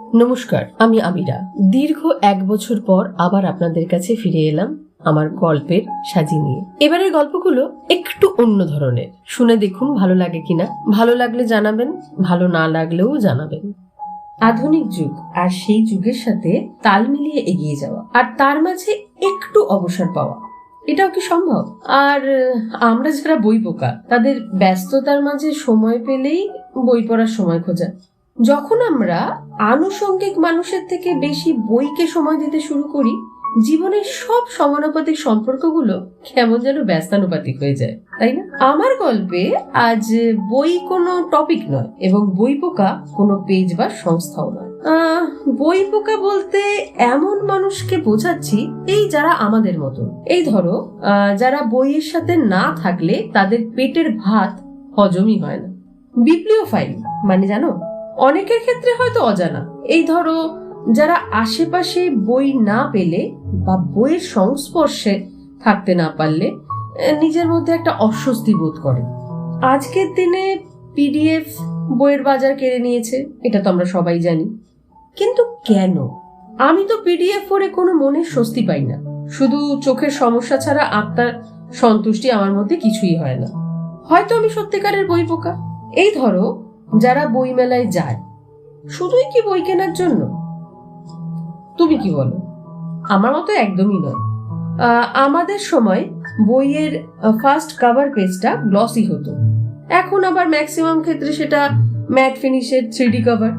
নমস্কার, আমি আমিরা। দীর্ঘ এক বছর পর আবার আপনাদের কাছে ফিরে এলাম আমার গল্পের সাজি নিয়ে। এবারের গল্পগুলো একটু অন্য ধরনের। শুনে দেখুন ভালো লাগে কিনা। ভালো লাগলে জানাবেন, ভালো না লাগলেও জানাবেন। আধুনিক যুগ আর সেই যুগের সাথে তাল মিলিয়ে এগিয়ে যাওয়া আর তার মাঝে একটু অবসর পাওয়া। এটাও কি সম্ভব? আর, আমরা যারা বই পোকা, তাদের ব্যস্ততার মাঝে সময় পেলেই বই পড়ার সময় খোঁজা। যখন আমরা আনুষঙ্গিক মানুষের থেকে বেশি বইকে সময় দিতে শুরু করি, জীবনের সব সমানুপাতিক সম্পর্কগুলো কেমন যেন ব্যস্তানুপাতিক হয়ে যায়, তাই না? আমার গল্পে আজ বই কোনো টপিক নয় এবং বই পোকা কোনো পেজ বা সংস্থাও নয়। বই পোকা বলতে এমন মানুষকে বোঝাচ্ছি, এই যারা আমাদের মতন। এই ধরো যারা বইয়ের সাথে না থাকলে তাদের পেটের ভাত হজমই হয় না। বিপ্লিও ফাইল মানে জানো? অনেকের ক্ষেত্রে হয়তো অজানা। এই ধরো, যারা আশেপাশে বই না পেলে বা বইয়ের সংস্পর্শে থাকতে না পারলে নিজের মধ্যে একটা অস্বস্তি বোধ করে। আজকের দিনে পিডিএফ বইয়ের বাজার কেড়ে নিয়েছে, এটা তো আমরা সবাই জানি। কিন্তু কেন? আমি তো পিডিএফ পড়ে কোনো মনে স্বস্তি পাই না। শুধু চোখের সমস্যা ছাড়া আত্মার সন্তুষ্টি আমার মধ্যে কিছুই হয় না। হয়তো আমি সত্যিকারের বই পোকা। এই ধরো যারা বই মেলায় যায়, শুধুই কি বই কেনার জন্য? তুমি কি বলো? আমার মতো একদমই নয়। আমাদের সময় বইয়ের ফার্স্ট কভার পেজটা গ্লসি হতো। এখন আবার ম্যাক্সিমাম ক্ষেত্রে সেটা ম্যাট ফিনিশের থ্রিডি কভার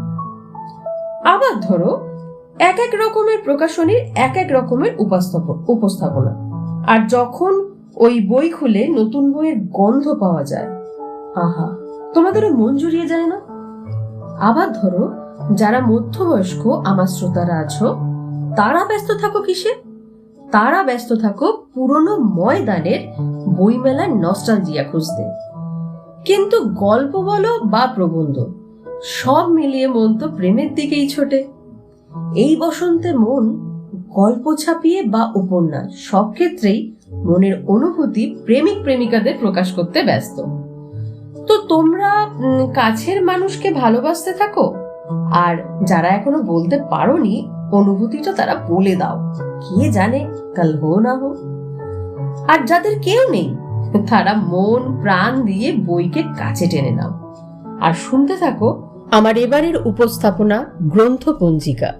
আবার ধরো, এক এক রকমের প্রকাশনীর এক এক রকমের উপস্থাপনা। আর যখন ওই বই খুলে নতুন বইয়ের গন্ধ পাওয়া যায়, আহা! তোমাদেরও মন জুড়িয়ে যায় না? আবার ধরো, যারা মধ্যবয়স্ক আমার শ্রোতারা আছো, তারা ব্যস্ত থাকো কিসে? তারা ব্যস্ত থাকো পুরনো ময়দানের বইমেলার নস্টালজিয়া খুঁজতে। কিন্তু গল্প বলো বা প্রবন্ধ, সব মিলিয়ে মন তো প্রেমের দিকেই ছোটে। এই বসন্তে মন গল্প ছাপিয়ে বা উপন্যাস সব ক্ষেত্রেই মনের অনুভূতি প্রেমিক প্রেমিকাদের প্রকাশ করতে ব্যস্ত। তো তোমরা কাছের মানুষকে ভালোবাসতে থাকো। আর যারা এখনও বলতে পারোনি, অনুভূতিটা তারা বলে দাও। কে জানে কাল হো না হো। আর যাদের কেউ নেই, তারা মন, প্রাণ দিয়ে বইকে কাছে টেনে নাও। আর শুনতে থাকো আমার এবারের উপস্থাপনা গ্রন্থ পঞ্জিকা